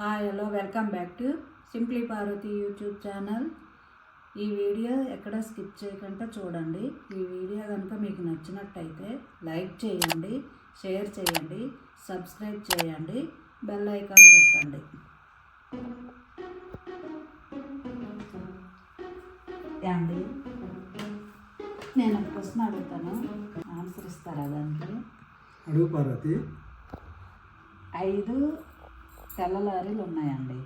Hi hello welcome back to simply Parvathi YouTube channel ఈ video ఎక్కడ skip చేయకుండా చూడండి. ఈ వీడియో కనుక మీకు నచ్చినట్టయితే లైక్ చేయండి షేర్ చేయండి సబ్స్క్రైబ్ చేయండి బెల్ ఐకాన్ కొట్టండి. అండి నేను ఒక క్వశ్చన్ అడుగుతాను. ఆన్సర్ ఇస్తారా దానికి? అడుగు పార్వతి ఐదు తెల్ల లారీలు ఉన్నాయండి.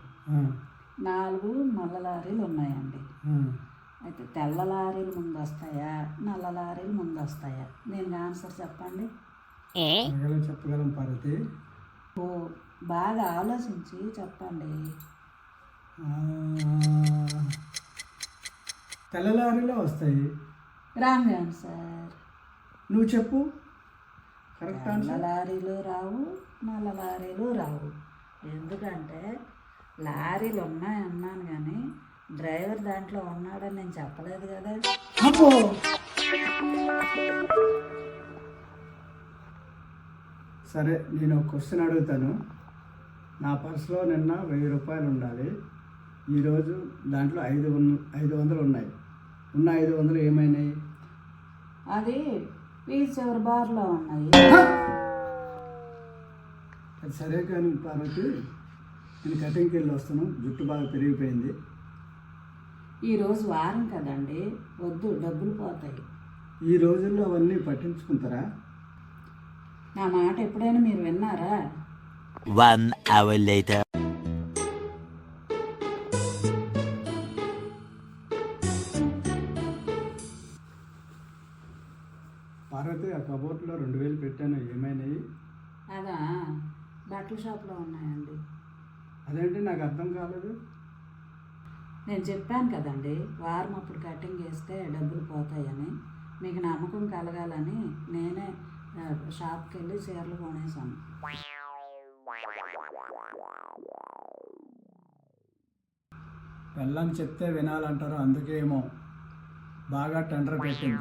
నాలుగు నల్ల లారీలు ఉన్నాయండి. అయితే తెల్ల లారీలు ముందు వస్తాయా నల్ల లారీలు ముందు వస్తాయా దీనికి ఆన్సర్ చెప్పండి. చెప్పగలం పార్వతి. ఓ బాగా ఆలోచించి చెప్పండి. ఆ, తెల్లలారిలో వస్తాయి. Wrong answer. నువ్వు చెప్పు. కరెక్ట్ తెల్ల ఆన్సర్? లారీలు రావు నల్ల లారీలు రావు. ఎందుకంటే లారీలు ఉన్నాయి అన్నాను కానీ డ్రైవర్ దాంట్లో ఉన్నాడని నేను చెప్పలేదు కదా. అబ్బో! సరే నేను ఒక క్వశ్చన్ అడుగుతాను. నా పర్సులో నిన్న వెయ్యి రూపాయలు ఉండాలి. ఈరోజు దాంట్లో ఐదు ఐదు వందలు ఉన్నాయి. ఉన్న ఐదు వందలు ఏమైనాయి? అది ఈ చివరి బార్లో ఉన్నాయి. సరే కానీ పార్వతి నేను కటింగ్కి వెళ్ళి వస్తాను జుట్టు బాగా పెరిగిపోయింది. ఈరోజు వారం కదండి. వద్దు డబ్బులు పోతాయి. ఈ రోజుల్లో అవన్నీ పట్టించుకుంటారా? నా మాట ఎప్పుడైనా మీరు విన్నారా? One hour later. పార్వతి ఆ కబోర్డ్లో రెండు వేలు పెట్టాను. ఏమైనాయి? అదా. బట్టల షాప్లో ఉన్నాయండి. అదేంటి నాకు అర్థం కాలేదు? నేను చెప్పాను కదండి వారం అప్పుడు కటింగ్ చేస్తే డబ్బులు పోతాయని మీకు నమ్మకం కలగాలని నేనే షాప్కి వెళ్ళి చీరలు కొనేసాను వెళ్ళని చెప్తే వినాలంటారు అందుకేమో. బాగా టెండర్ పెట్టింది.